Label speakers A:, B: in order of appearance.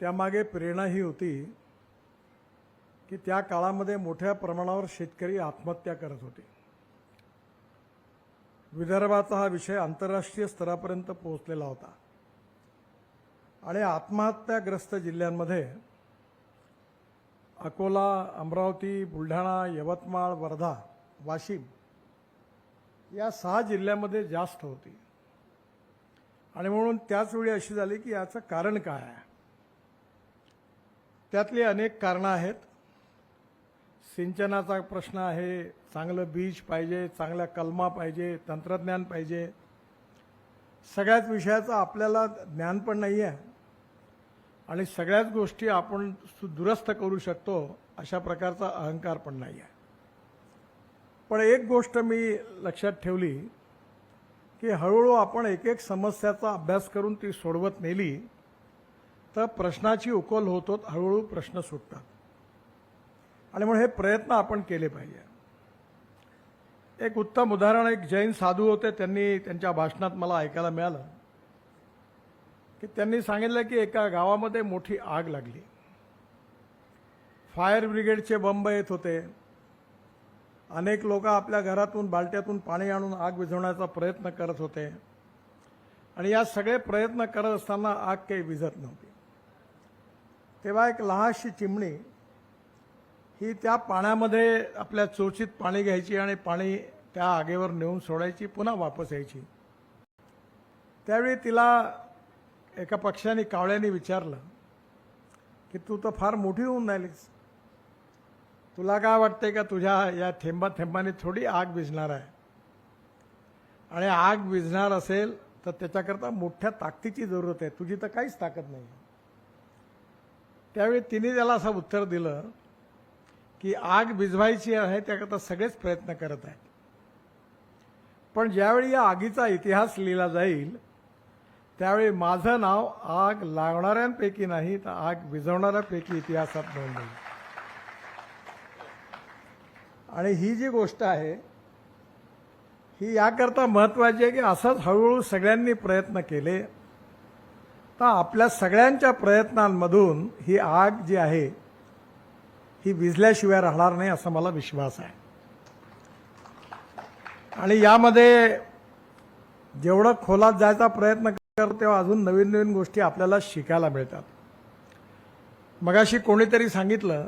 A: त्यामागे प्रेरणा ही होती की त्या काळामध्ये मोठ्या प्रमाणावर शेतकरी आत्महत्या करत होते. विदर्भाचा हा विषय आंतरराष्ट्रीय स्तरापर्यंत पोहोचलेला होता. आणि आत्महत्याग्रस्त जिल्ह्यांमध्ये अकोला अमरावती बुलढाणा यवतमाळ वर्धा वाशिम या सहा जिल्ह्यामध्ये जास्त होती. आणि म्हणून त्याच वेळी अशी झाली की याचं कारण काय आहे? त्यातली अनेक कारणं आहेत. सिंचनाचा प्रश्न आहे. चांगलं बीज पाहिजे चांगल्या कलमा पाहिजे तंत्रज्ञान पाहिजे. सगळ्याच विषयाचं आपल्याला ज्ञान पण नाही आहे आणि सगळ्याच गोष्टी आपण सु- दुरुस्त करू शकतो अशा प्रकारचा अहंकार पण नाही आहे पण एक गोष्ट मी लक्षात ठेवली की हळूहळू आपण एक एक समस्याचा अभ्यास करून ती सोडवत नेली तर प्रश्नाची उकल होत होत हळूहळू प्रश्न सुटतात. आणि म्हणून हे प्रयत्न आपण केले पाहिजे. एक उत्तम उदाहरण एक जैन साधू होते त्यांनी त्यांच्या भाषणात मला ऐकायला मिळालं. की त्यांनी सांगितलं की एका गावामध्ये मोठी आग लागली. फायर ब्रिगेडचे बंब येत होते. अनेक लोक आपल्या घरातून बालट्यातून पाणी आणून आग विझवण्याचा प्रयत्न करत होते. आणि या सगळे प्रयत्न करत असताना आग काही विझत नव्हती. तेव्हा एक लहानशी चिमणी ही त्या पाण्यामध्ये आपल्या चोचीत पाणी घ्यायची आणि पाणी त्या आगेवर नेऊन सोडायची पुन्हा वापस यायची. त्यावेळी तिला एका पक्षाने कावळ्याने विचारलं की तू तर फार मोठी होऊन राहिलीस. तुला काय वाटते का तुझ्या या थेंबा थेंबाने थोडी आग विझणार आहे? आणि आग विझणार असेल तर त्याच्याकरता मोठ्या ताकदीची जरूरत आहे. तुझी तर काहीच ताकद नाही त्यावेळी तिने त्याला असं उत्तर दिलं की आग भिजवायची आहे त्याकरता सगळेच प्रयत्न करत आहेत. पण ज्यावेळी या आगीचा इतिहास लिहिला जाईल त्यावेळी माझं नाव आग लावणाऱ्यांपैकी नाही तर आग विझवणाऱ्यापैकी इतिहासात नोंद होईल. आणि ही जी गोष्ट आहे ही याकरता महत्वाची आहे की असंच हळूहळू सगळ्यांनी प्रयत्न केले. तर आपल्या सगळ्यांच्या प्रयत्नांमधून ही आग जी आहे ही विजल्याशिवाय राहणार नाही असा मला विश्वास आहे. आणि यामध्ये जेवढं खोलात जायचा प्रयत्न करतो तेव्हा अजून नवीन नवीन गोष्टी आपल्याला शिकायला मिळतात. मगाशी कोणीतरी सांगितलं